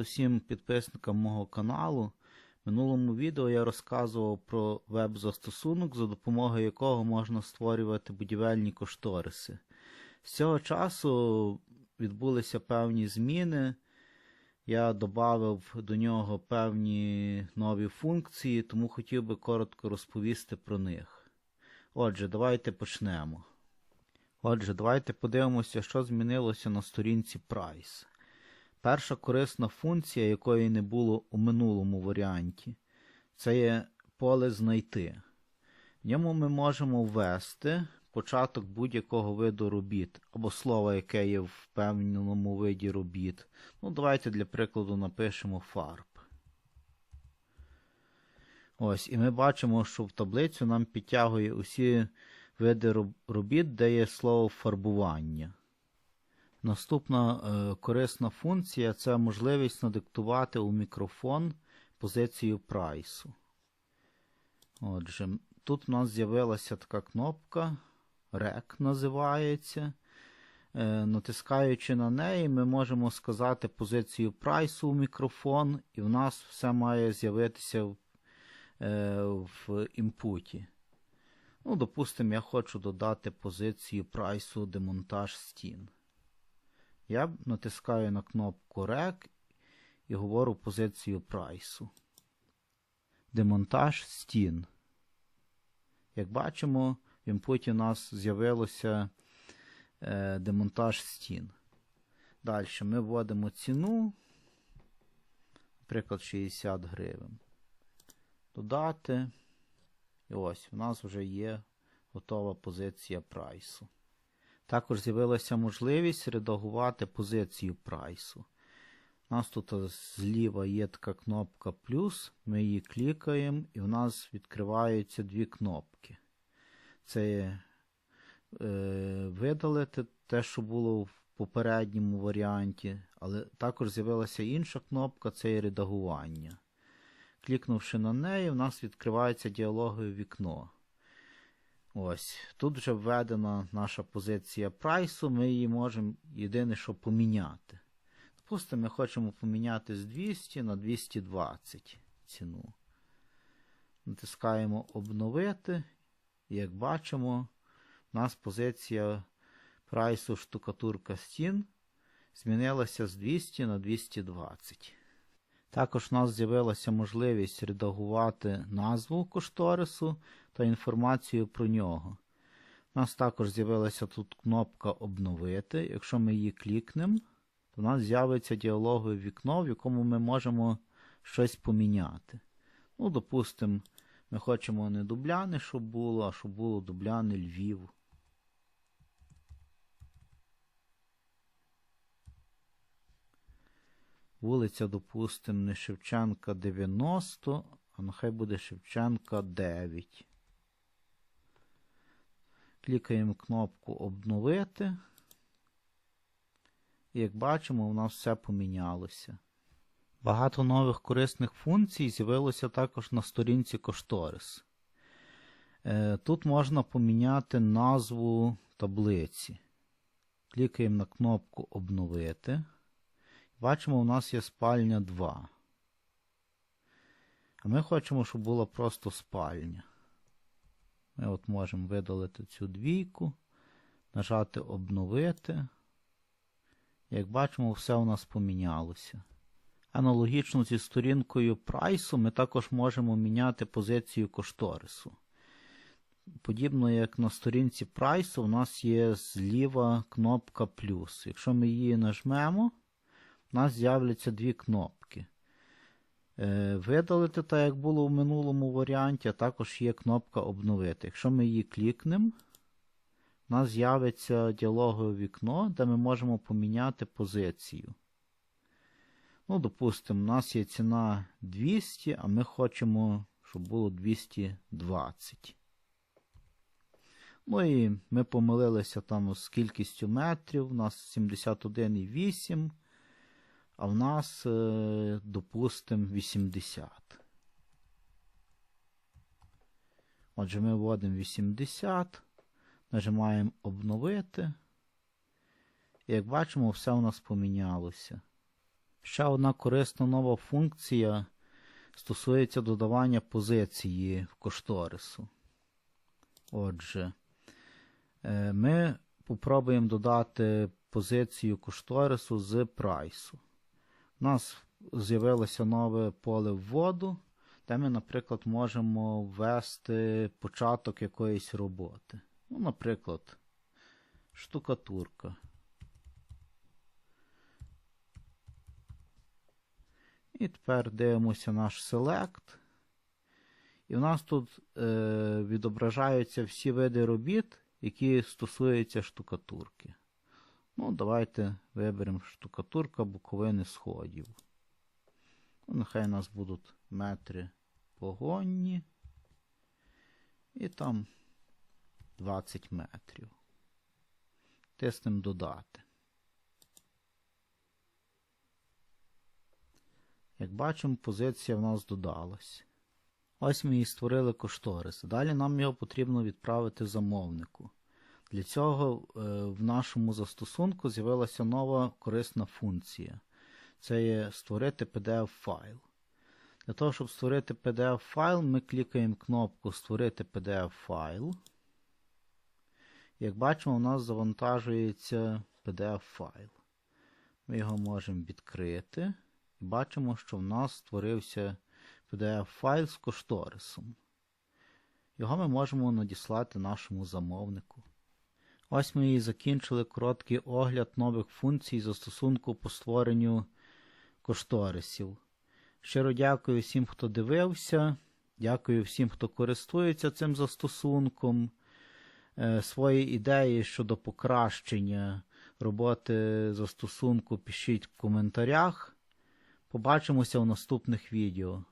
Усім підписникам мого каналу. В минулому відео я розказував про веб-застосунок, за допомогою якого можна створювати будівельні кошториси. З цього часу відбулися певні зміни. Я додав до нього певні нові функції, тому хотів би коротко розповісти про них. Отже, давайте почнемо. Отже, давайте подивимося, що змінилося на сторінці Price. Перша корисна функція, якої не було у минулому варіанті, це є поле знайти. В ньому ми можемо ввести початок будь-якого виду робіт або слова, яке є в певному виді робіт. Ну, давайте для прикладу напишемо фарб. Ось, і ми бачимо, що в таблицю нам підтягує усі види робіт, де є слово фарбування. Наступна е, корисна функція це можливість надиктувати у мікрофон позицію прайсу. Отже, тут у нас з'явилася така кнопка REC називається. Е, натискаючи на неї, ми можемо сказати позицію прайсу у мікрофон, і в нас все має з'явитися в, е, імпуті. Ну, Допустимо, я хочу додати позицію прайсу демонтаж стін. Я натискаю на кнопку REC і говорю позицію прайсу. Демонтаж стін. Як бачимо, в інпуті у нас з'явилося е, демонтаж стін. Далі ми вводимо ціну, наприклад, 60 гривень. Додати. І ось у нас вже є готова позиція прайсу. Також з'явилася можливість редагувати позицію прайсу. У нас тут зліва є така кнопка плюс, ми її клікаємо, і в нас відкриваються дві кнопки. Це е, видалити те, що було в попередньому варіанті, але також з'явилася інша кнопка це є редагування. Клікнувши на неї, в нас відкривається діалогове вікно. Ось, Тут вже введена наша позиція прайсу, ми її можемо єдине, що поміняти. Допустимо, ми хочемо поміняти з 200 на 220 ціну. Натискаємо обновити. Як бачимо, у нас позиція прайсу штукатурка стін змінилася з 200 на 220. Також у нас з'явилася можливість редагувати назву кошторису та інформацію про нього. У нас також з'явилася тут кнопка Обновити. Якщо ми її клікнемо, то у нас з'явиться діалогове вікно, в якому ми можемо щось поміняти. Ну, допустимо, ми хочемо не дубляни, щоб було, а щоб було дубляни Львів. Вулиця, допустимо, не Шевченка 90, а нехай буде Шевченка 9. Клікаємо кнопку Обновити. І як бачимо, у нас все помінялося. Багато нових корисних функцій з'явилося також на сторінці кошторис. Е, тут можна поміняти назву таблиці. Клікаємо на кнопку Обновити. Бачимо, у нас є спальня 2. А ми хочемо, щоб була просто спальня. Ми от можемо видалити цю двійку, нажати обновити. Як бачимо, все у нас помінялося. Аналогічно зі сторінкою прайсу ми також можемо міняти позицію кошторису. Подібно як на сторінці прайсу, у нас є зліва кнопка плюс. Якщо ми її нажмемо, у нас з'являться дві кнопки. Е, видалити, так як було в минулому варіанті, а також є кнопка обновити. Якщо ми її клікнемо, у нас з'явиться діалогове вікно, де ми можемо поміняти позицію. Ну, допустимо, у нас є ціна 200, а ми хочемо, щоб було 220. Ну і ми помилилися там з кількістю метрів. У нас 71,8 а в нас, е, допустимо, 80. Отже, ми вводимо 80, нажимаємо обновити. І як бачимо, все у нас помінялося. Ще одна корисна нова функція стосується додавання позиції в кошторису. Отже, е, ми попробуємо додати позицію кошторису з прайсу. У нас з'явилося нове поле вводу, де ми, наприклад, можемо ввести початок якоїсь роботи. Ну, наприклад, штукатурка. І тепер дивимося наш селект. І в нас тут е, відображаються всі види робіт, які стосуються штукатурки. Ну, давайте виберемо штукатурка боковини сходів. Ну, Нехай у нас будуть метри погонні. І там 20 метрів. Тиснемо додати. Як бачимо, позиція в нас додалась. Ось ми і створили кошторис. Далі нам його потрібно відправити замовнику. Для цього е, в нашому застосунку з'явилася нова корисна функція. Це є створити PDF-файл. Для того, щоб створити PDF-файл, ми клікаємо кнопку Створити PDF-файл. Як бачимо, у нас завантажується PDF-файл. Ми його можемо відкрити і бачимо, що в нас створився PDF-файл з кошторисом. Його ми можемо надіслати нашому замовнику. Ось ми і закінчили короткий огляд нових функцій застосунку по створенню кошторисів. Щиро дякую всім, хто дивився. Дякую всім, хто користується цим застосунком. Е, свої ідеї щодо покращення роботи застосунку пишіть в коментарях. Побачимося в наступних відео.